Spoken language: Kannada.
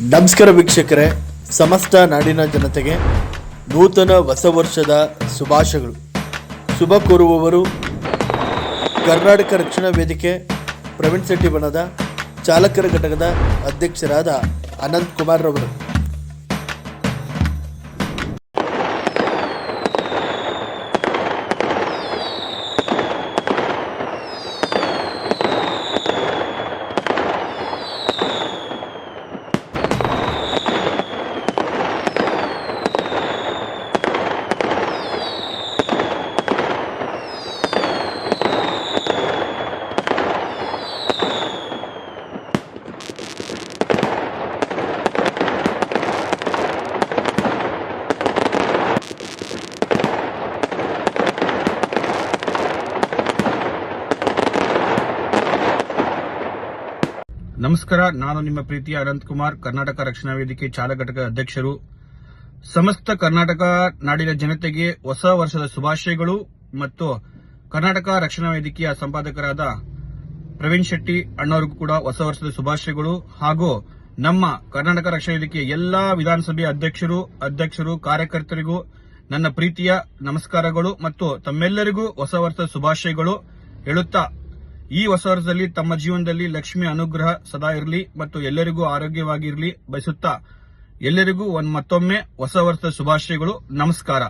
ನಮಸ್ಕಾರ ವೀಕ್ಷಕರೇ. ಸಮಸ್ತ ನಾಡಿನ ಜನತೆಗೆ ನೂತನ ಹೊಸ ವರ್ಷದ ಶುಭಾಶಯಗಳು. ಶುಭ ಕೋರುವವರು ಕರ್ನಾಟಕ ರಕ್ಷಣಾ ವೇದಿಕೆ ಪ್ರವೀಣ್ ಶೆಟ್ಟಿ ಬಣದ ಚಾಲಕರ ಘಟಕದ ಅಧ್ಯಕ್ಷರಾದ ಅನಂತ್ ಕುಮಾರ್ ರವರು. ನಮಸ್ಕಾರ, ನಾನು ನಿಮ್ಮ ಪ್ರೀತಿಯ ಅನಂತಕುಮಾರ್ ಕರ್ನಾಟಕ ರಕ್ಷಣಾ ವೇದಿಕೆ ಚಾಲಕ ಘಟಕ ಅಧ್ಯಕ್ಷರು. ಸಮಸ್ತ ಕರ್ನಾಟಕ ನಾಡಿನ ಜನತೆಗೆ ಹೊಸ ವರ್ಷದ ಶುಭಾಶಯಗಳು ಮತ್ತು ಕರ್ನಾಟಕ ರಕ್ಷಣಾ ವೇದಿಕೆಯ ಸಂಪಾದಕರಾದ ಪ್ರವೀಣ್ ಶೆಟ್ಟಿ ಅಣ್ಣವರಿಗೂ ಕೂಡ ಹೊಸ ವರ್ಷದ ಶುಭಾಶಯಗಳು ಹಾಗೂ ನಮ್ಮ ಕರ್ನಾಟಕ ರಕ್ಷಣಾ ವೇದಿಕೆಯ ಎಲ್ಲಾ ವಿಧಾನಸಭೆಯ ಅಧ್ಯಕ್ಷರು ಅಧ್ಯಕ್ಷರು, ಕಾರ್ಯಕರ್ತರಿಗೂ ನನ್ನ ಪ್ರೀತಿಯ ನಮಸ್ಕಾರಗಳು ಮತ್ತು ತಮ್ಮೆಲ್ಲರಿಗೂ ಹೊಸ ವರ್ಷದ ಶುಭಾಶಯಗಳು ಹೇಳುತ್ತಾ ಈ ಹೊಸ ವರ್ಷದಲ್ಲಿ ತಮ್ಮ ಜೀವನದಲ್ಲಿ ಲಕ್ಷ್ಮಿ ಅನುಗ್ರಹ ಸದಾ ಇರಲಿ ಮತ್ತು ಎಲ್ಲರಿಗೂ ಆರೋಗ್ಯವಾಗಿರಲಿ ಬಯಸುತ್ತಾ ಎಲ್ಲರಿಗೂ ಒಂದು ಮತ್ತೊಮ್ಮೆ ಹೊಸ ವರ್ಷದ ಶುಭಾಶಯಗಳು. ನಮಸ್ಕಾರ.